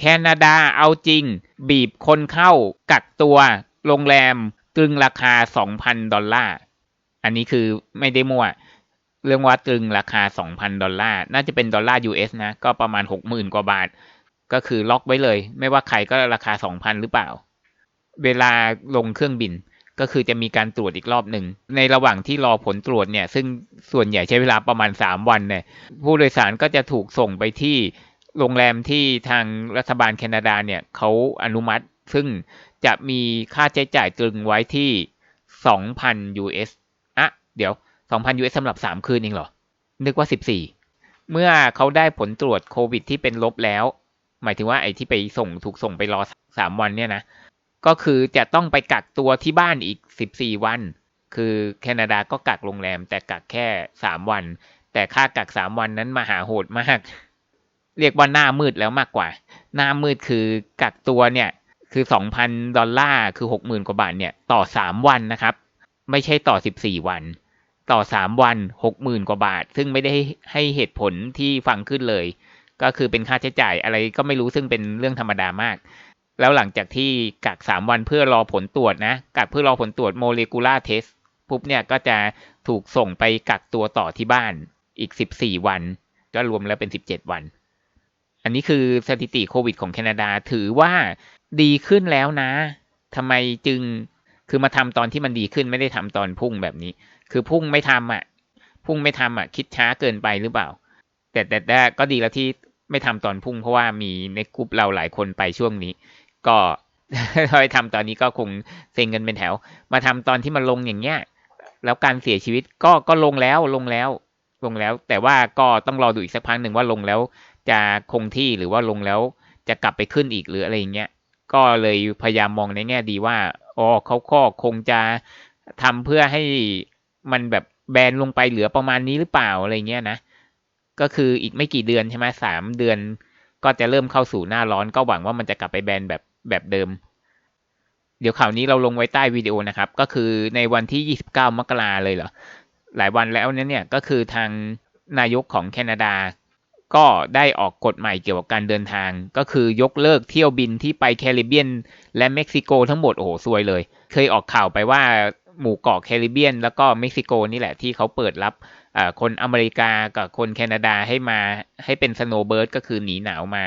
แคนาดาเอาจริง บีบคนเข้ากักตัว โรงแรมตรึงราคา 2,000 ดอลลาร์ อันนี้คือไม่ได้มั่ว เรื่องว่าตรึงราคา 2,000 ดอลลาร์ น่าจะเป็นดอลลาร์ US นะ ก็ประมาณ 60,000 กว่าบาท ก็คือล็อกไว้เลย ไม่ว่าใครก็ราคา 2,000 หรือเปล่า เวลาลงเครื่องบินก็คือจะมีการตรวจอีกรอบหนึ่ง ในระหว่างที่รอผลตรวจเนี่ย ซึ่งส่วนใหญ่ใช้เวลาประมาณ 3 วันเนี่ย ผู้โดยสารก็จะถูกส่งไปที่ โรงแรมที่ทางรัฐบาลแคนาดาเนี่ยเขาอนุมัติ ซึ่งจะมีค่าใช้จ่ายตรึงไว้ที่ 2,000 US อะ เดี๋ยว 2,000 US สำหรับ 3 คืนเองเหรอ นึกว่า 14 เมื่อเขาได้ผลตรวจโควิดที่เป็นลบแล้ว หมายถึงว่าไอ้ที่ไปส่งถูกส่งไปรอ 3 วันเนี่ยนะ ก็คือจะต้องไปกักตัวที่บ้านอีก 14 วัน คือแคนาดาก็กักโรงแรมแต่กักแค่ 3 วัน แต่ค่ากัก 3 วันนั้นมหาโหดมาก เรียกว่าหน้ามืดแล้วมากกว่า หน้ามืดคือกักตัวเนี่ยคือ 2,000 ดอลลาร์คือ 60,000 กว่าบาทเนี่ยต่อ 3 วันนะครับ ไม่ใช่ต่อ 14 วัน ต่อ 3 วัน 60,000 กว่าบาท ซึ่งไม่ได้ให้เหตุผลที่ฟังขึ้นเลย ก็คือเป็นค่าใช้จ่ายอะไรก็ไม่รู้ซึ่งเป็นเรื่องธรรมดามาก แล้วหลังจากที่กัก 3 วันเพื่อรอผลตรวจนะกักเพื่อรอผลตรวจโมเลกุลาร์เทสปุ๊บเนี่ยก็จะถูกส่งไปกักตัวต่อที่บ้านอีก 14 วัน ก็รวมแล้วเป็น 17 วัน อันนี้คือสถิติโควิดของแคนาดาถือว่าดีขึ้นแล้วนะทำไมจึงคือมาทำตอนที่มันดีขึ้นไม่ได้ทำตอนพุ่งแบบนี้ คือพุ่งไม่ทำอะ พุ่งไม่ทำอะ คิดช้าเกินไปหรือเปล่า แต่แต่แต่ก็ดีแล้วที่ไม่ทำตอนพุ่ง เพราะว่ามีในกลุ่มเราหลายคนไปช่วงนี้ ก็ถ้าไปทำตอนนี้ก็คงเซ็งกันเป็นแถว มาทำตอนที่มันลงอย่างเงี้ย แล้วการเสียชีวิตก็ก็ลงแล้วลงแล้ว ลงแล้ว แต่ว่าก็ต้องรอดูอีกสักพักหนึ่งว่าลงแล้ว จะคงที่หรือว่าลงแล้วจะกลับไปขึ้นอีกหรืออะไรอย่างเงี้ยก็เลยพยายามมองในแง่ดีว่าอ๋อเขาก็คงจะทำเพื่อให้มันแบบแบนลงไปเหลือประมาณนี้หรือเปล่าอะไรเงี้ยนะก็คืออีกไม่กี่เดือนใช่ไหมสามเดือน ก็จะเริ่มเข้าสู่หน้าร้อน ก็หวังว่ามันจะกลับไปแบนแบบแบบเดิม เดี๋ยวข่าวนี้เราลงไว้ใต้วิดีโอนะครับ ก็คือในวันที่ 29 มกราเลยเหรอหลายวันแล้วเนี่ยเนี่ยก็คือทางนายกของแคนาดา ก็ได้ออกกฎใหม่เกี่ยวกับการเดินทาง ก็คือยกเลิกเที่ยวบินที่ไปแคริบเบียน และเม็กซิโกทั้งหมดโอ้โหซวยเลย เคยออกข่าวไปว่าหมู่เกาะแคริบเบียน แล้วก็เม็กซิโกนี่แหละที่เขาเปิดรับคนอเมริกากับคนแคนาดาให้มาให้เป็นสโนว์เบิร์ดก็คือหนีหนาวมา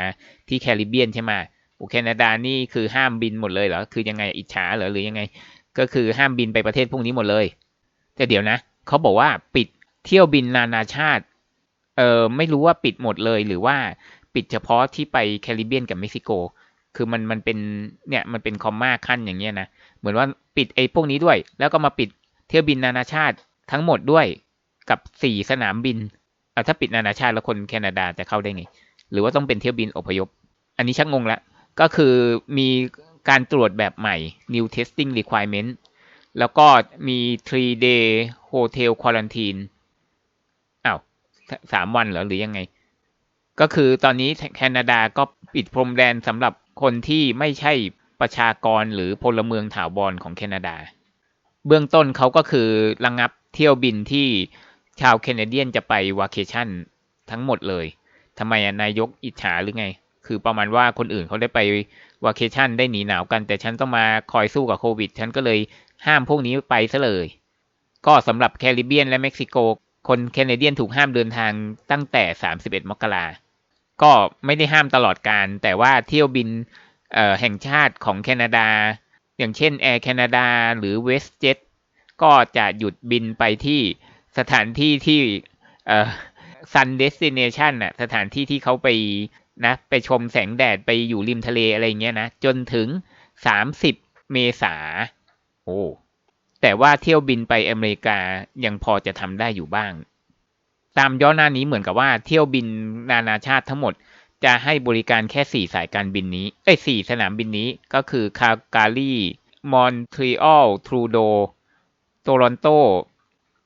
ที่แคริบเบียนใช่ไหมโอ้แคนาดานี่คือห้ามบินหมดเลยเหรอคือยังไงอิจฉาเหรอหรือยังไง ก็คือห้ามบินไปประเทศพวกนี้หมดเลย แต่เดี๋ยวนะเขาบอกว่าปิดเที่ยวบินนานาชาติ เออไม่รู้ว่าปิดหมดเลยหรือว่าปิดเฉพาะที่ไปแคริบเบียนกับเม็กซิโก คือมันมันเป็นเนี่ยมันเป็นคอมมาขั้นอย่างเงี้ยนะ เหมือนว่าปิดไอ้พวกนี้ด้วย แล้วก็มาปิดเที่ยวบินนานาชาติทั้งหมดด้วยกับสี่สนามบินอะถ้าปิดนานาชาติแล้วคนแคนาดาจะเข้าได้ไง หรือว่าต้องเป็นเที่ยวบินอพยพ อันนี้ชักงงละ ก็คือมีการตรวจแบบใหม่ new testing requirement แล้วก็มี three day hotel quarantine สามวันเหรอหรือยังไง ก็คือตอนนี้แคนาดาก็ปิดพรมแดนสำหรับคนที่ไม่ใช่ประชากรหรือพลเมืองถาวรของแคนาดา เบื้องต้นเขาก็คือระงงับเที่ยวบินที่ชาวแคนาเดียนจะไปวาเคชั่นทั้งหมดเลยทำไมนายกอิจฉาหรือไง คือประมาณว่าคนอื่นเขาได้ไปวาเคชั่นได้หนีหนาวกัน แต่ฉันต้องมาคอยสู้กับโควิด ฉันก็เลยห้ามพวกนี้ไปซะเลย ก็สำหรับแคริบเบียนและเม็กซิโก คนแคนาเดียนถูกห้ามเดินทางตั้งแต่ 31 มกราก็ไม่ได้ห้ามตลอดการ แต่ว่าเที่ยวบินแห่งชาติของแคนาดา อย่างเช่น Air Canada หรือ WestJet ก็จะหยุดบินไปที่สถานที่ที่ Sun Destination น่ะสถานที่ที่เขาไปนะไปชมแสงแดดไปอยู่ริมทะเลอะไรเงี้ยนะ จนถึง 30 เมษาโอ้ แต่ว่าเที่ยวบินไปอเมริกายังพอจะทำได้อยู่บ้าง ตามย่อหน้านี้เหมือนกับว่าเที่ยวบินนานาชาติทั้งหมดจะให้บริการแค่ 4 สายการบินนี้ เอ้ย 4 สนามบินนี้ก็คือคาการีมอนทรีออล ทรูโด โตรอนโต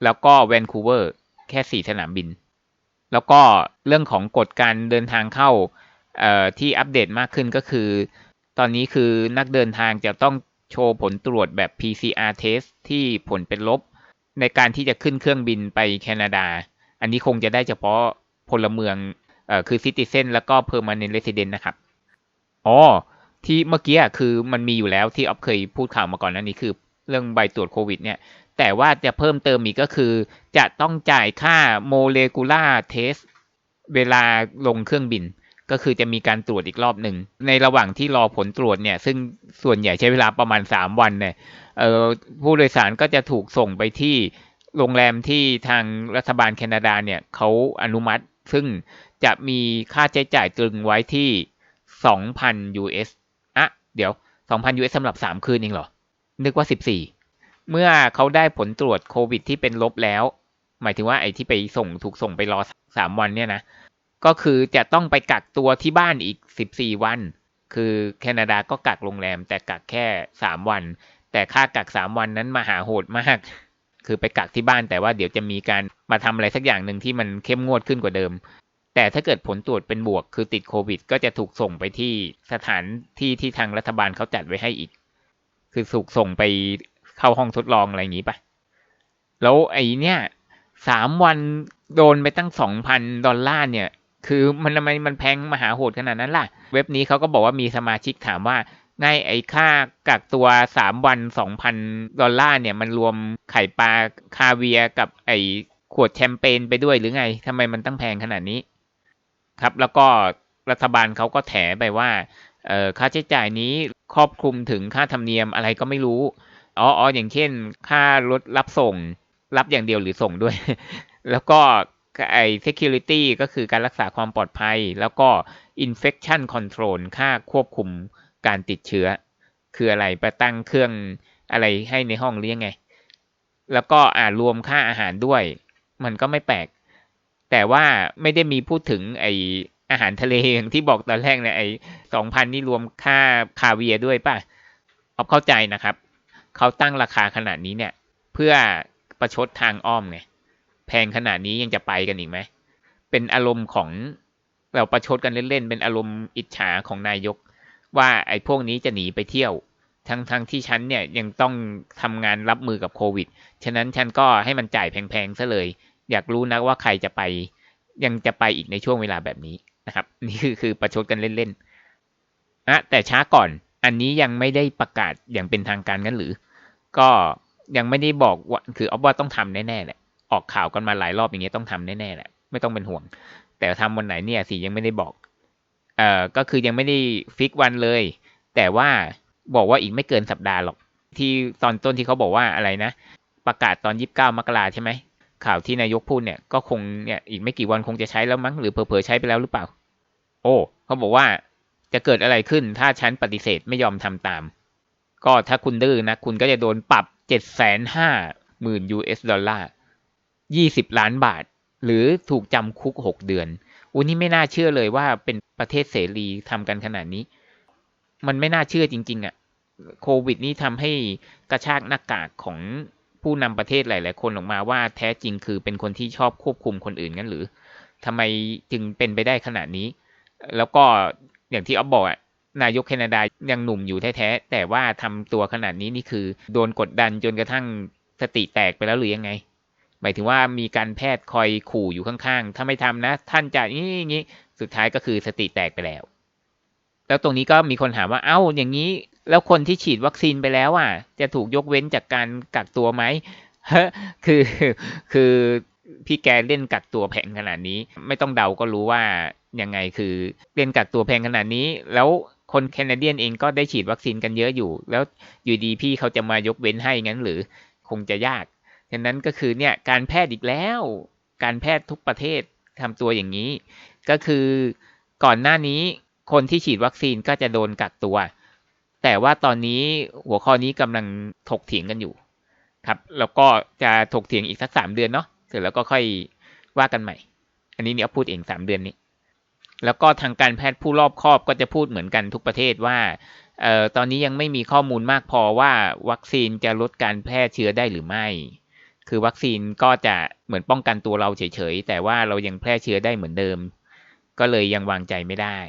แล้วก็แวนคูเวอร์ แค่สี่สนามบิน แล้วก็เรื่องของกฎการเดินทางเข้าที่อัปเดตมากขึ้นก็คือ ตอนนี้คือนักเดินทางจะต้อง โชว์ผลตรวจแบบ PCR test ที่ผลเป็นลบ ในการที่จะขึ้นเครื่องบินไปแคนาดา อันนี้คงจะได้เฉพาะพลเมืองอคือซิติเซนแล้วก็ permanent resident นะครับ อ๋อ ที่เมื่อกี้คือมันมีอยู่แล้วที่ออฟเคยพูดข่าวมาก่อนนั้นนี้คือเรื่องใบตรวจโควิด เนี่ย แต่ว่าจะเพิ่มเติมอีกก็คือ จะต้องจ่ายค่าโมเลกุลาเทสเวลาลงเครื่องบิน ก็คือจะมีการตรวจอีกรอบหนึ่ง ในระหว่างที่รอผลตรวจเนี่ย ซึ่งส่วนใหญ่ใช้เวลาประมาณ 3 วันเนี่ยผู้โดยสารก็จะถูกส่งไปที่โรงแรมที่ทางรัฐบาลแคนาดาเนี่ยเขาอนุมัติ ซึ่งจะมีค่าใช้จ่ายตรึงไว้ที่ 2,000 US อะ เดี๋ยว 2,000 US สำหรับ 3 คืนเองเหรอ นึกว่า 14 เมื่อเขาได้ผลตรวจโควิดที่เป็นลบแล้ว หมายถึงว่าไอ้ที่ไปส่งถูกส่งไปรอ 3 วันเนี่ยนะ ก็คือจะต้องไปกักตัวที่บ้านอีก 14 วัน คือแคนาดาก็กักโรงแรม แต่กักแค่ 3 วัน แต่ค่ากัก 3 วันนั้นมหาโหดมาก คือไปกักที่บ้านแต่ว่าเดี๋ยวจะมีการมาทำอะไรสักอย่างหนึ่งที่มันเข้มงวดขึ้นกว่าเดิม แต่ถ้าเกิดผลตรวจเป็นบวกคือติดโควิด ก็จะถูกส่งไปที่สถานที่ที่ทางรัฐบาลเขาจัดไว้ให้อีก คือถูกส่งไปเข้าห้องทดลองอะไรอย่างนี้ปะแล้วไอ้เนี่ยสามวันโดนไปตั้งสองพันดอลลาร์เนี่ย คือมันทำไมมันแพงมหาโหดขนาดนั้นล่ะ เว็บนี้เขาก็บอกว่ามีสมาชิกถามว่าง่ายไอ้ค่ากักตัวสามวันสองพันดอลลาร์เนี่ย มันรวมไข่ปลาคาเวียกับไอ้ขวดแชมเปญไปด้วยหรือไงทำไมมันตั้งแพงขนาดนี้ ครับแล้วก็รัฐบาลเขาก็แถไปว่าเอ่อค่าใช้จ่ายนี้ครอบคลุมถึงค่าธรรมเนียมอะไรก็ไม่รู้อ๋ออ๋ออย่างเช่น ค่ารถรับส่งรับอย่างเดียวหรือส่งด้วย แล้วก็ ไอ้ security ก็คือการรักษาความปลอดภัย แล้วก็ infection control ค่าควบคุมการติดเชื้อ คืออะไรไปตั้งเครื่องอะไรให้ในห้องหรือยังไง แล้วก็อ่ารวมค่าอาหารด้วย มันก็ไม่แปลก แต่ว่าไม่ได้มีพูดถึงไออาหารทะเลอย่างที่บอกตอนแรกเนี่ยไอสองพันนี่รวมค่าคาเวียด้วยป่ะเอาเข้าใจนะครับ เขาตั้งราคาขนาดนี้เนี่ย เพื่อประชดทางอ้อมไง แพงขนาดนี้ยังจะไปกันอีกไหม เป็นอารมณ์ของเราประชดกันเล่นๆ เป็นอารมณ์อิจฉาของนายก ว่าไอ้พวกนี้จะหนีไปเที่ยว ทั้งทั้งที่ฉันเนี่ยยังต้องทำงานรับมือกับโควิด ฉะนั้นฉันก็ให้มันจ่ายแพงๆซะเลย อยากรู้นะว่าใครจะไป ยังจะไปอีกในช่วงเวลาแบบนี้นะครับ นี่คือคือประชดกันเล่นๆอะแต่ช้าก่อน อันนี้ยังไม่ได้ประกาศอย่างเป็นทางการงั้นหรือ ก็ยังไม่ได้บอกว่า คืออาว่าต้องทำแน่ๆแหละ ออกข่าวกันมาหลายรอบอย่างเงี้ยต้องทำแน่ๆแหละไม่ต้องเป็นห่วง แต่ทำวันไหนเนี่ยสิยังไม่ได้บอกเอ่อก็คือยังไม่ได้ฟิกวันเลย แต่ว่าบอกว่าอีกไม่เกินสัปดาห์หรอก ที่ตอนต้นที่เขาบอกว่าอะไรนะ ประกาศตอนยี่สิบเก้ามกราใช่ไหมข่าวที่นายกพูดเนี่ยก็คงเนี่ยอีกไม่กี่วันคงจะใช้แล้วมั้งหรือเผลอๆใช้ไปแล้วหรือเปล่า โอ้เขาบอกว่าจะเกิดอะไรขึ้นถ้าฉันปฏิเสธไม่ยอมทำตาม ก็ถ้าคุณดื้อนะ คุณก็จะโดนปรับเจ็ดแสนห้าหมื่น US ดอลลาร์ ยี่สิบล้านบาท หรือถูกจำคุกหกเดือนอุ้นี่ไม่น่าเชื่อเลยว่าเป็นประเทศเสรีทำกันขนาดนี้ มันไม่น่าเชื่อจริง ๆอะ่ะโควิดนี่ทำให้กระชากหน้ากากของผู้นำประเทศหลาย ๆ คนออกมาว่าแท้จริงคือเป็นคนที่ชอบควบคุมคนอื่นงั้นหรือทำไมจึงเป็นไปได้ขนาดนี้ แล้วก็อย่างที่อ๊อฟบอกอะนายกแคนาดายังหนุ่มอยู่แท้ ๆ แต่ว่าทำตัวขนาดนี้นี่คือ โดนกดดันจนกระทั่งสติแตกไปแล้วหรือยังไง หมายถึงว่ามีการแพทย์คอยขู่อยู่ข้างๆ ถ้าไม่ทำนะ ท่านจะนี้อย่างนี้ สุดท้ายก็คือสติแตกไปแล้ว แล้วตรงนี้ก็มีคนถามว่า เอ้า อย่างนี้ แล้วคนที่ฉีดวัคซีนไปแล้วอะ จะถูกยกเว้นจากการกักตัวไหมฮะคือ คือพี่แกเล่นกักตัวแพงขนาดนี้ ไม่ต้องเดาก็รู้ว่ายังไงคือเล่นกักตัวแพงขนาดนี้ แล้วคนแคนาเดียนเองก็ได้ฉีดวัคซีนกันเยอะอยู่ แล้วอยู่ดีพี่เขาจะมายกเว้นให้งั้นหรือคงจะยาก ฉะนั้นก็คือเนี่ยการแพทย์อีกแล้ว การแพทย์ทุกประเทศทำตัวอย่างนี้ ก็คือก่อนหน้านี้คนที่ฉีดวัคซีนก็จะโดนกักตัว แต่ว่าตอนนี้หัวข้อนี้กำลังถกเถียงกันอยู่ ครับแล้วก็จะถกเถียงอีกสักสามเดือนเนาะเสร็จแล้วก็ค่อยว่ากันใหม่ อันนี้เนี่ยพูดเองสามเดือนนี้ แล้วก็ทางการแพทย์ผู้รอบครอบก็จะพูดเหมือนกันทุกประเทศว่าเอ่อตอนนี้ยังไม่มีข้อมูลมากพอว่าวัคซีนจะลดการแพร่เชื้อได้หรือไม่ คือวัคซีนก็จะเหมือนป้องกันตัวเราเฉยๆ แต่ว่าเรายังแพร่เชื้อได้เหมือนเดิม ก็เลยยังวางใจไม่ได้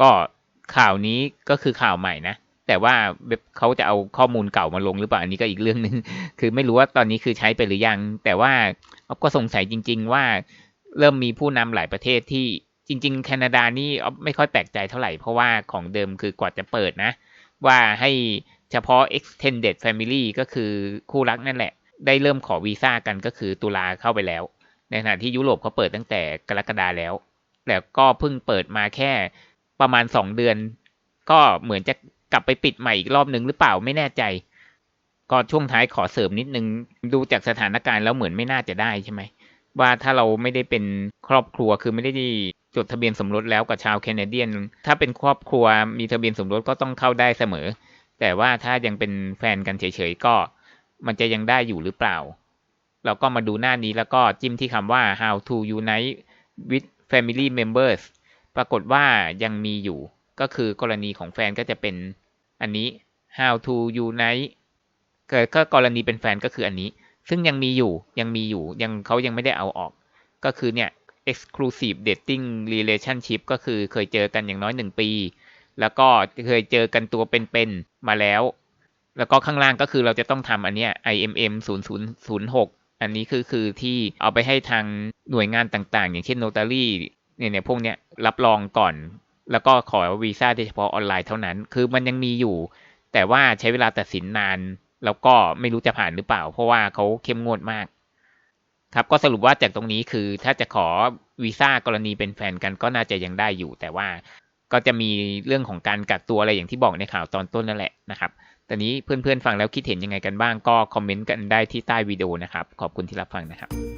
ก็ข่าวนี้ก็คือข่าวใหม่นะ แต่ว่าเขาจะเอาข้อมูลเก่ามาลงหรือเปล่า อันนี้ก็อีกเรื่องหนึ่งคือไม่รู้ว่าตอนนี้คือใช้ไปหรือยัง แต่ว่าก็สงสัยจริง ๆ ว่าเริ่มมีผู้นำหลายประเทศที่จริง ๆ แคนาดานี่ไม่ค่อยแปลกใจเท่าไหร่ เพราะว่าของเดิมคือกว่าจะเปิดนะ ว่าให้เฉพาะ extended family ก็คือคู่รักนั่นแหละ ได้เริ่มขอวีซ่ากันก็คือตุลาเข้าไปแล้ว ในขณะที่ยุโรปเขาเปิดตั้งแต่กรกฎาแล้ว แล้วก็เพิ่งเปิดมาแค่ประมาณสองเดือน ก็เหมือนจะกลับไปปิดใหม่อีกรอบนึงหรือเปล่าไม่แน่ใจ ก็ช่วงท้ายขอเสริมนิดนึงดูจากสถานการณ์แล้วเหมือนไม่น่าจะได้ใช่ไหมว่าถ้าเราไม่ได้เป็นครอบครัวคือไม่ได้จดทะเบียนสมรสแล้วกับชาวแคนาเดียน ถ้าเป็นครอบครัวมีทะเบียนสมรสก็ต้องเข้าได้เสมอ แต่ว่าถ้ายังเป็นแฟนกันเฉยๆก็ มันจะยังได้อยู่หรือเปล่า เราก็มาดูหน้านี้แล้วก็จิ้มที่คำว่า how to unite with family members ปรากฏว่ายังมีอยู่ ก็คือกรณีของแฟนก็จะเป็นอันนี้ how to unite เกิดก็กรณีเป็นแฟนก็คืออันนี้ ซึ่งยังมีอยู่ยังมีอยู่ยังเขายังไม่ได้เอาออก ก็คือเนี่ย exclusive dating relationship ก็คือเคยเจอกันอย่างน้อยหนึ่งปี แล้วก็เคยเจอกันตัวเป็นๆมาแล้ว แล้วก็ข้างล่างก็คือเราจะต้องทำอันเนี้ย IMM 0006 อันนี้คือคือที่เอาไปให้ทางหน่วยงานต่างๆ อย่างเช่น notary เนี่ยเนี่ยพวกเนี้ยรับรองก่อน แล้วก็ขอวีซ่าเฉพาะออนไลน์เท่านั้น คือมันยังมีอยู่ แต่ว่าใช้เวลาตัดสินนาน แล้วก็ไม่รู้จะผ่านหรือเปล่า เพราะว่าเขาเข้มงวดมาก ครับก็สรุปว่าจากตรงนี้คือถ้าจะขอวีซ่ากรณีเป็นแฟนกันก็น่าจะยังได้อยู่ แต่ว่าก็จะมีเรื่องของการกักตัวอะไรอย่างที่บอกในข่าวตอนต้นนั่นแหละนะครับ ตอนนี้เพื่อนๆฟังแล้วคิดเห็นยังไงกันบ้างก็คอมเมนต์กันได้ที่ใต้วิดีโอนะครับ ขอบคุณที่รับฟังนะครับ